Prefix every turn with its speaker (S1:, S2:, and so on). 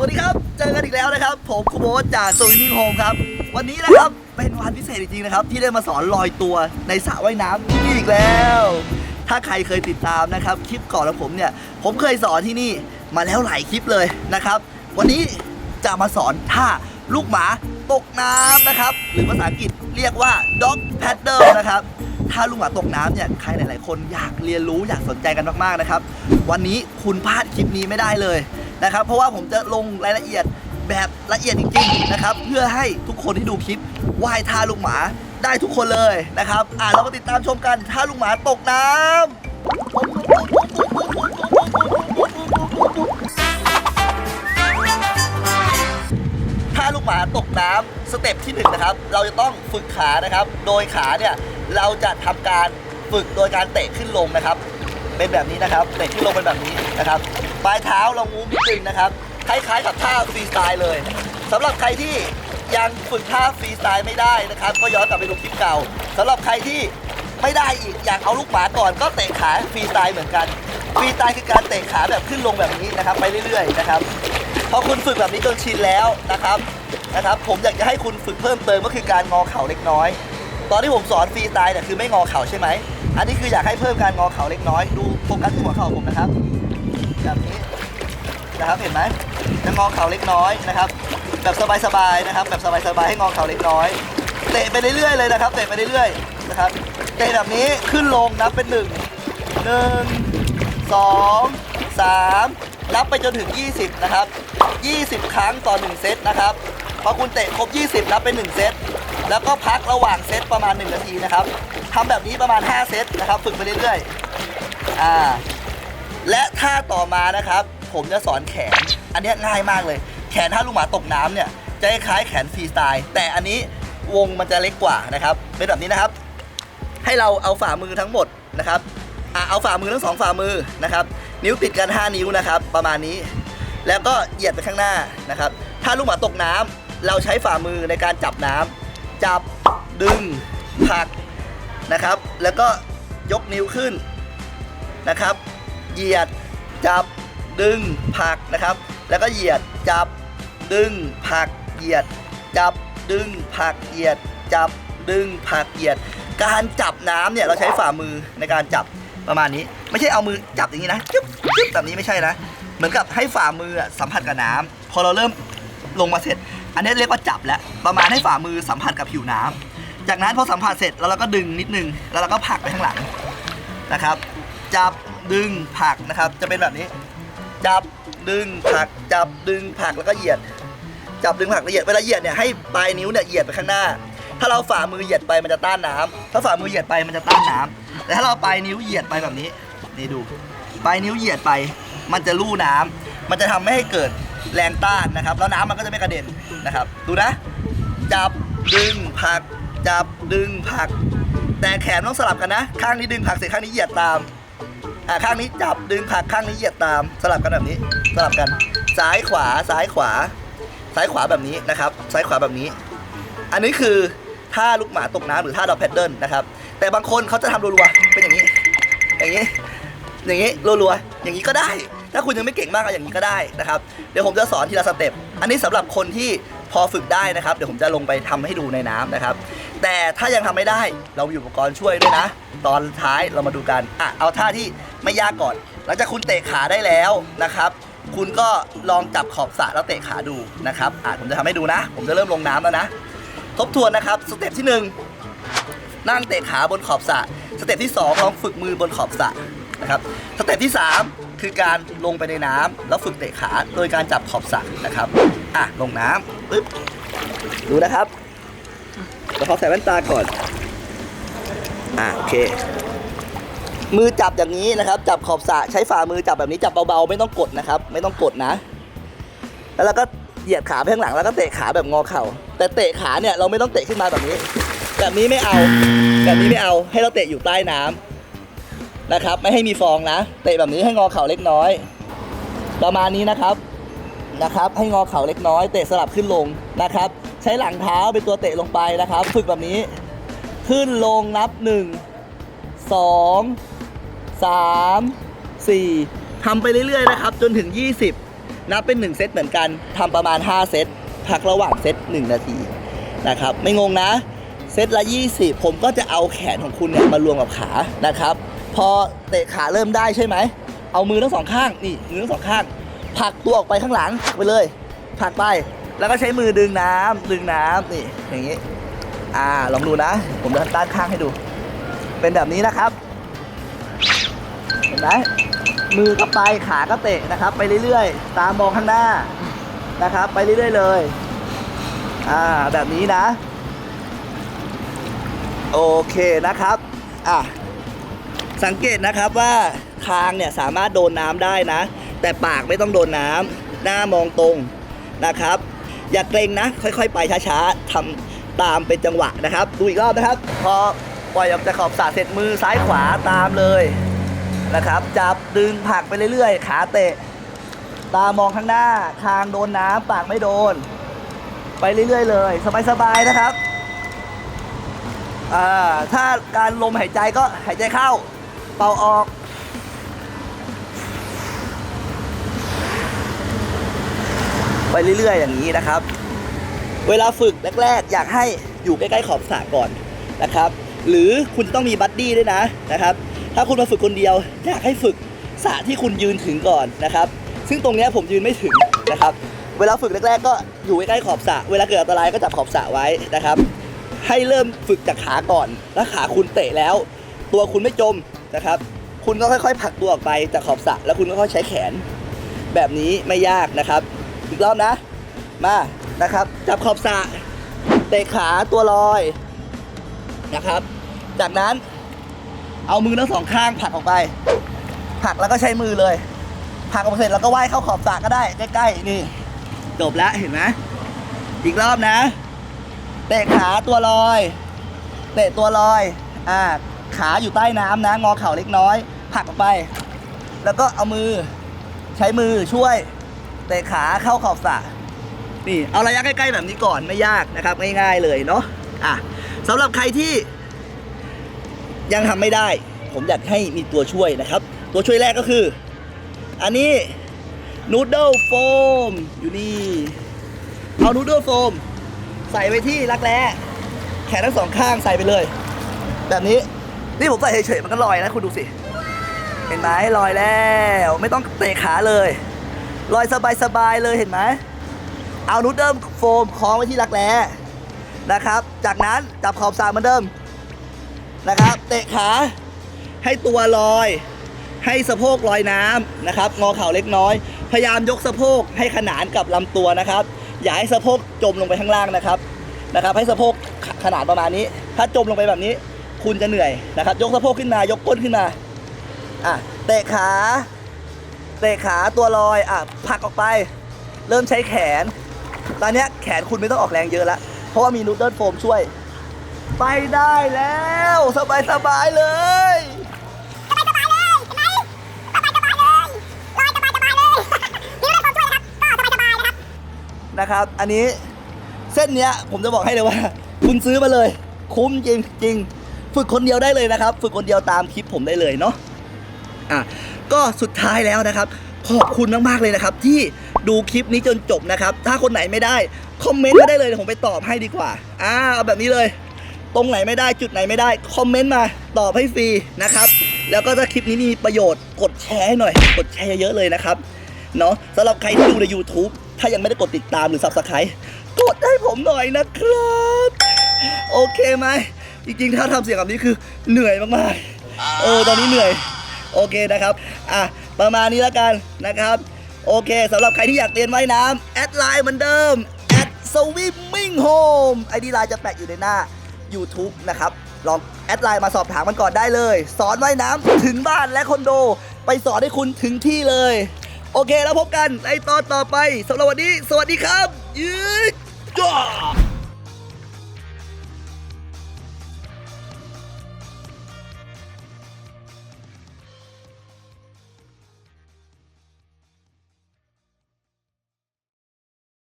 S1: วัสดีครับ เจอกันอีกแล้วนะครับ ผมคุโบทจากสวิมมิ่งโฮมครับ วันนี้นะครับเป็นวันพิเศษจริงๆนะครับ ที่ได้มาสอนลอยตัวในสระว่ายน้ำที่นี่อีกแล้ว ถ้าใครเคยติดตามนะครับคลิปก่อนของผมเนี่ย ผมเคยสอนที่นี่มาแล้วหลายคลิปเลยนะครับ วันนี้จะมาสอนท่าลูกหมาตกน้ำนะครับ หรือภาษาอังกฤษเรียกว่า dog paddle นะครับถ้าลูกหมาตกน้ำเนี่ยใครหลาย ๆ คนอยากเรียนรู้อยากสนใจกันมากๆนะครับ วันนี้คุณพลาดคลิปนี้ไม่ได้เลย นะครับ เพราะว่าผมจะลงรายละเอียดแบบละเอียดจริงๆนะครับ เพื่อให้ทุกคนที่ดูคลิปว่ายท่าลูกหมาได้ทุกคนเลยนะครับ อ่าเรามาติดตามชมกันท่าลูกหมาตกน้ำถ้าลูกหมาตกน้ำสเต็ปที่หนึ่งนะครับ เราจะต้องฝึกขานะครับ โดยขาเนี่ยเราจะทำการฝึกโดยการเตะขึ้นลงนะครับ เป็นแบบนี้นะครับเตะขึ้นลงเป็นแบบนี้นะครับ ปลายเท้าเรางูนิดนึงนะครับ คล้ายๆกับท่าฟรีสไตล์เลยสำหรับใครที่ยังฝึกท่าฟรีสไตล์ไม่ได้นะครับ ก็ย้อนกลับไปดูคลิปเก่าสำหรับใครที่ไม่ได้อีกอยากเอาลูกหมาก่อนก็เตะขาฟรีสไตล์เหมือนกันฟรีสไตล์คือการเตะขาแบบขึ้นลงแบบนี้นะครับ ไปเรื่อยๆนะครับพอคุณฝึกแบบนี้จนชินแล้วนะครับนะครับ ผมอยากจะให้คุณฝึกเพิ่มเติมก็คือการงอเข่าเล็กน้อย ตอนที่ผมสอนฟรีสไตล์เนี่ยคือไม่งอเข่าใช่ไหม อันนี้คืออยากให้เพิ่มการงอเข่าเล็กน้อย ดูโฟกัสที่หัวเข่าผมนะครับ แบบนี้นะครับเห็นไหมจะงอเข่าเล็กน้อยนะครับ แบบสบายๆนะครับ แบบสบายๆให้งอเข่าเล็กน้อย เตะไปเรื่อยๆเลยนะครับเตะไปเรื่อยๆนะครับเตะแบบนี้ขึ้นลงนับเป็นหนึ่งหนึ่งสองสามนับไปจนถึง 20 นะครับ 20 ครั้งต่อ 1 เซตนะครับ พอคุณเตะครบ 20 นับเป็น 1 เซต แล้วก็พักระหว่างเซตประมาณ 1 นาทีนะครับทำแบบนี้ประมาณ 5 เซตนะครับ ฝึกไปเรื่อยๆอ่าและท่าต่อมานะครับ ผมจะสอนแขน อันนี้ง่ายมากเลย แขนถ้าลูกหมาตกน้ำเนี่ย จะคล้ายแขนฟรีสไตล์ แต่อันนี้วงมันจะเล็กกว่านะครับ เป็นแบบนี้นะครับ ให้เราเอาฝ่ามือทั้งหมดนะครับอะเอาฝ่ามือทั้งสองฝ่ามือนะครับ นิ้วติดกัน 5 นิ้วนะครับ ประมาณนี้ แล้วก็เหยียดไปข้างหน้านะครับ ถ้าลูกหมาตกน้ำเราใช้ฝ่ามือในการจับน้ำ จับดึงผักนะครับ แล้วก็ยกนิ้วขึ้นนะครับ เหยียดจับดึงผักนะครับ แล้วก็เหยียดจับดึงผักเหยียด จับดึงผักเหยียด จับดึงผักเหยียด การจับน้ำเนี่ยเราใช้ฝ่ามือในการจับประมาณนี้ ไม่ใช่เอามือจับอย่างนี้นะจึ๊บจึ๊บแบบนี้ไม่ใช่นะ เหมือนกับให้ฝ่ามือสัมผัสกับน้ำพอเราเริ่มลงมาเสร็จ อันนี้เรียกว่าจับแล้วประมาณให้ฝ่ามือสัมผัสกับผิวน้ำจากนั้นพอสัมผัสเสร็จแล้วเราก็ดึงนิดนึง แล้วเราก็ผลักไปข้างหลังนะครับ จับดึงผลักนะครับ จะเป็นแบบนี้ จับดึงผลัก จับดึงผลักแล้วก็เหยียด จับดึงผลักละเอียดเวลาเหยียดเนี่ยให้ปลายนิ้วเนี่ยเหยียดไปข้างหน้า ถ้าเราฝ่ามือเหยียดไปมันจะต้านน้ำถ้าฝ่ามือเหยียดไปมันจะต้านน้ำแต่ถ้าเราปลายนิ้วเหยียดไปแบบนี้นี่ดูปลายนิ้วเหยียดไป มันจะลู่น้ำมันจะทำไม่ให้เกิดแรงต้านนะครับ แล้วน้ำมันก็จะไม่กระเด็น นะครับ ดูนะ จับดึงผัก จับดึงผัก แต่แขนต้องสลับกันนะ ข้างนี้ดึงผักเสร็จข้างนี้เหยียดตามอ่าข้างนี้จับดึงผักข้างนี้เหยียดตาม สลับกันแบบนี้ สลับกัน ซ้ายขวาซ้ายขวา ซ้ายขวาแบบนี้นะครับ ซ้ายขวาแบบนี้ อันนี้คือท่าลูกหมาตกน้ำหรือท่าดอกแพดเดิลนะครับ แต่บางคนเขาจะทำรัวๆเป็นอย่างนี้ อย่างนี้ อย่างนี้รัวๆอย่างนี้ก็ได้ ถ้าคุณยังไม่เก่งมากก็อย่างนี้ก็ได้นะครับ เดี๋ยวผมจะสอนทีละสเต็ป อันนี้สำหรับคนที่พอฝึกได้นะครับ เดี๋ยวผมจะลงไปทำให้ดูในน้ำนะครับ แต่ถ้ายังทำไม่ได้เรามีอุปกรณ์ช่วยด้วยนะ ตอนท้ายเรามาดูกันอะเอาท่าที่ไม่ยากก่อน หลังจากคุณเตะขาได้แล้วนะครับคุณก็ลองจับขอบสระแล้วเตะขาดูนะครับอะผมจะทำให้ดูนะ ผมจะเริ่มลงน้ำแล้วนะ ทบทวนนะครับ สเต็ปที่หนึ่งนั่งเตะขาบนขอบสระ สเต็ปที่ 2 ลองฝึกมือบนขอบสระนะครับ สเต็ปที่ 3 คือการลงไปในน้ำแล้วฝึกเตะขาโดยการจับขอบสระนะครับอะลงน้ำปึ๊บดูนะครับเดี๋ยวขอใส่แว่นตาก่อนอะโอเค มือจับอย่างนี้นะครับ จับขอบสระใช้ฝ่ามือจับแบบนี้จับเบาๆไม่ต้องกดนะครับ ไม่ต้องกดนะ แล้วเราก็เหยียดขาไปข้างหลังแล้วก็เตะขาแบบงอเข่า แต่เตะขาเนี่ยเราไม่ต้องเตะขึ้นมาแบบนี้ แบบนี้ไม่เอา แบบนี้ไม่เอาให้เราเตะอยู่ใต้น้ำ นะครับ ไม่ให้มีฟองนะ เตะแบบนี้ให้งอเข่าเล็กน้อย ประมาณนี้นะครับนะครับ ให้งอเข่าเล็กน้อย เตะสลับขึ้นลงนะครับ ใช้หลังเท้าเป็นตัวเตะลงไปนะครับ ฝึกแบบนี้ ขึ้นลงนับ 1 2 3 4ทำไปเรื่อยๆนะครับ จนถึง 20 นับเป็น 1 เซตเหมือนกันทำประมาณ 5 เซตพักระหว่างเซต1 นาทีนะครับ ไม่งงนะ เซตละ 20 ผมก็จะเอาแขนของคุณเนี่ยมารวมกับขานะครับ พอเตะขาเริ่มได้ใช่ไหม เอามือทั้งสองข้างนี่มือทั้งสองข้างผลักตัวออกไปข้างหลังไปเลยผลักไป แล้วก็ใช้มือดึงน้ำดึงน้ำนี่อย่างนี้ อ่าลองดูนะ ผมจะด้านข้างให้ดู เป็นแบบนี้นะครับเห็นไหมมือก็ไปขาก็เตะนะครับ ไปเรื่อยๆ ตามมองข้างหน้านะครับ ไปเรื่อยๆเลยอ่าแบบนี้นะ โอเคนะครับ อะ สังเกตนะครับว่าคางเนี่ยสามารถโดนน้ำได้นะ แต่ปากไม่ต้องโดนน้ำหน้ามองตรงนะครับ อย่าเกรงนะ ค่อยๆ ไปช้าๆทำตามเป็นจังหวะนะครับ ดูอีกรอบนะครับ พอปล่อยออกจากขอบสระเสร็จมือซ้ายขวาตามเลยนะครับ จับดึงผักไปเรื่อยๆ ขาเตะ ตามองข้างหน้าคางโดนน้ำปากไม่โดน ไปเรื่อยๆ เลย สบายๆนะครับอ่าถ้าการลมหายใจก็หายใจเข้า เป่าออก ไปเรื่อยๆอย่างนี้นะครับ เวลาฝึกแรกๆ อยากให้อยู่ใกล้ๆขอบสระก่อนนะครับ หรือคุณต้องมีบัดดี้ด้วยนะนะครับ ถ้าคุณมาฝึกคนเดียว อยากให้ฝึกสระที่คุณยืนถึงก่อนนะครับ ซึ่งตรงนี้ผมยืนไม่ถึงนะครับ เวลาฝึกแรกๆ ก็อยู่ใกล้ๆขอบสระเวลาเกิดอันตรายก็จับขอบสระไว้นะครับให้เริ่มฝึกจากขาก่อนแล้วขาคุณเตะแล้ว ตัวคุณไม่จม นะครับ คุณก็ค่อยๆผลักตัวออกไปจากขอบสระแล้วคุณก็ค่อยใช้แขน แบบนี้ไม่ยากนะครับ อีกรอบนะ มานะครับ จับขอบสระเตะขาตัวลอยนะครับ จากนั้นเอามือทั้งสองข้างผลักออกไปผลักแล้วก็ใช้มือเลยผลักออกเสร็จแล้วก็ว่ายเข้าขอบสระก็ได้ใกล้ๆนี่จบแล้วเห็นไหมอีกรอบนะ เตะขาตัวลอย เตะตัวลอย อ่า ขาอยู่ใต้น้ำนะ งอเข่าเล็กน้อยผักออกไป แล้วก็เอามือใช้มือช่วยเตะขาเข้าขอบสระนี่เอาระยะใกล้ๆแบบนี้ก่อนไม่ยากนะครับง่ายๆเลยเนาะอะสำหรับใครที่ยังทำไม่ได้ ผมอยากให้มีตัวช่วยนะครับ ตัวช่วยแรกก็คือ อันนี้นูดเดิลโฟมอยู่นี่ เอานูดเดิลโฟมใส่ไว้ที่รักแร้แขนทั้งสองข้างใส่ไปเลย แบบนี้ นี่ผมใส่เฉยๆมันก็ลอยนะคุณดูสิ เห็นไหมลอยแล้ว ไม่ต้องเตะขาเลย ลอยสบายๆเลยเห็นไหมเอานูดเดิลโฟมคล้องไว้ที่รักแร้นะครับ จากนั้นจับขอบสระเหมือนเดิมนะครับ เตะขาให้ตัวลอย ให้สะโพกลอยน้ำนะครับ งอเข่าเล็กน้อย พยายามยกสะโพกให้ขนานกับลำตัวนะครับ อย่าให้สะโพกจมลงไปข้างล่างนะครับนะครับ ให้สะโพกขขนาดประมาณนี้ ถ้าจมลงไปแบบนี้ คุณจะเหนื่อยนะครับ ยกสะโพกขึ้นมายกก้นขึ้นมาอะเตะขาเตะขาตัวลอยอะผลักออกไป เริ่มใช้แขน ตอนเนี้ยแขนคุณไม่ต้องออกแรงเยอะแล้วเพราะว่ามีนูดเดิลโฟมช่วย ไปได้แล้ว สบายสบายๆเลยนะครับ อันนี้เส้นเนี้ยผมจะบอกให้เลยว่า คุณซื้อมาเลย คุ้มจริงจริง ฝึกคนเดียวได้เลยนะครับ ฝึกคนเดียวตามคลิปผมได้เลยเนาะอะก็สุดท้ายแล้วนะครับ ขอบคุณมากๆเลยนะครับ ที่ดูคลิปนี้จนจบนะครับ ถ้าคนไหนไม่ได้คอมเมนต์มาได้เลยเดี๋ยวผมไปตอบให้ดีกว่าอ่าเอาแบบนี้เลย ตรงไหนไม่ได้จุดไหนไม่ได้คอมเมนต์มาตอบให้ฟรีนะครับ แล้วก็ถ้าคลิปนี้มีประโยชน์กดแชร์ให้หน่อย กดแชร์เยอะๆเลยนะครับเนาะสำหรับใครที่ดูใน YouTube ถ้ายังไม่ได้กดติดตามหรือ Subscribe กดให้ผมหน่อยนะครับ โอเคไหม จริงๆ ถ้าทำเสียงแบบนี้คือเหนื่อยมากๆ เออตอนนี้เหนื่อยโอเคนะครับ อะ ประมาณนี้แล้วกันนะครับ โอเคสำหรับใครที่อยากเรียนว่ายน้ำแอดไลน์เหมือนเดิม at swimming home ไอดีไลน์จะแปะอยู่ในหน้า YouTube นะครับ ลองแอดไลน์มาสอบถามมันก่อนได้เลย สอนว่ายน้ำถึงบ้านและคอนโด ไปสอนให้คุณถึงที่เลย โอเคแล้วพบกันในตอนต่อไปสำหรับวันนี้ สวัสดีครับยืดจ้า